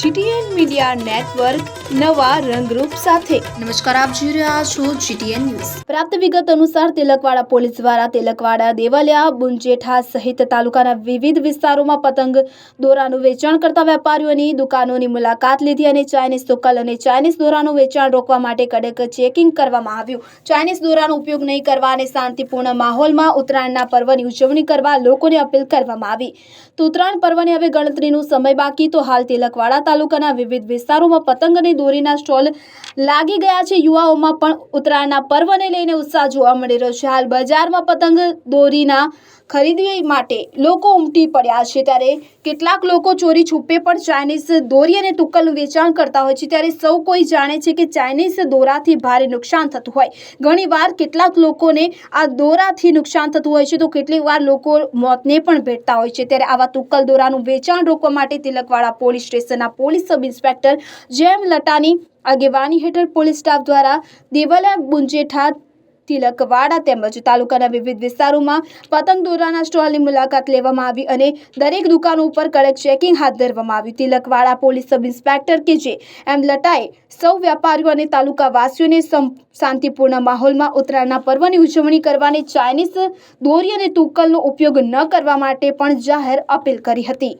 GTN media network નવા રંગરૂપ સાથે. નમસ્કાર આપ જોઈ રહ્યા છો જીટીએન ન્યૂઝ. પ્રાપ્ત વિગત અનુસાર તિલકવાડા પોલીસ દ્વારા તિલકવાડા દેવલિયા બુંજેઠા સહિત તાલુકાના વિવિધ વિસ્તારોમાં પતંગ દોરાનું વેચાણ કરતા વેપારીઓની દુકાનોની મુલાકાત લીધી અને ચાઇનીઝ તુક્કલ અને ચાઇનીઝ દોરાનું વેચાણ રોકવા માટે કડક ચેકિંગ કરવામાં આવ્યું. ચાઇનીઝ દોરાનો ઉપયોગ નહીં કરવા અને શાંતિપૂર્ણ માહોલમાં ઉત્તરાયણના પર્વની ઉજવણી કરવા લોકોને અપીલ કરવામાં આવી. તો ઉત્તરાયણ પર્વની હવે ગણતરીનો સમય બાકી તો હાલ તિલકવાડા તાલુકાના વિવિધ વિસ્તારોમાં પતંગ અને દોરીના સ્ટોલ લાગી ગયા છે. યુવાઓમાં પણ ઉત્તરાયણના પર્વને લઈને ઉત્સાહ જોવા મળી રહ્યો છે. હાલ બજારમાં પતંગ દોરીના ખરીદી માટે લોકો ઉમટી પડ્યા છે. ત્યારે કેટલાક લોકો ચોરી છુપે પણ ચાઇનીઝ દોરી અને તુક્કલનું વેચાણ કરતા હોય છે. ત્યારે સૌ કોઈ જાણે છે કે ચાઇનીઝ દોરાથી ભારે નુકસાન થતું હોય. ઘણીવાર કેટલાક લોકોને આ દોરાથી નુકસાન થતું હોય છે તો કેટલીક વાર લોકો મોતને પણ ભેટતા હોય છે. ત્યારે આવા તુક્કલ દોરાનું વેચાણ રોકવા માટે તિલકવાડા પોલીસ સ્ટેશનના પોલીસ સબ ઇન્સ્પેક્ટર જેમ લટાની આગેવાની હેઠળ પોલીસ સ્ટાફ દ્વારા દેવલા બુંજેઠા તિલકવાડા તેમજ તાલુકાના વિવિધ વિસ્તારોમાં પતંગ દોરાના સ્ટોલની મુલાકાત લેવામાં આવી અને દરેક દુકાનો ઉપર કડક ચેકિંગ હાથ ધરવામાં આવ્યું. તિલકવાડા પોલીસ સબ ઇન્સ્પેક્ટર કે જે એમ લટાએ સૌ વેપારીઓ અને તાલુકાવાસીઓને શાંતિપૂર્ણ માહોલમાં ઉત્તરાયણના પર્વની ઉજવણી કરવાની ચાઇનીઝ દોરી અને તુક્કલનો ઉપયોગ ન કરવા માટે પણ જાહેર અપીલ કરી હતી.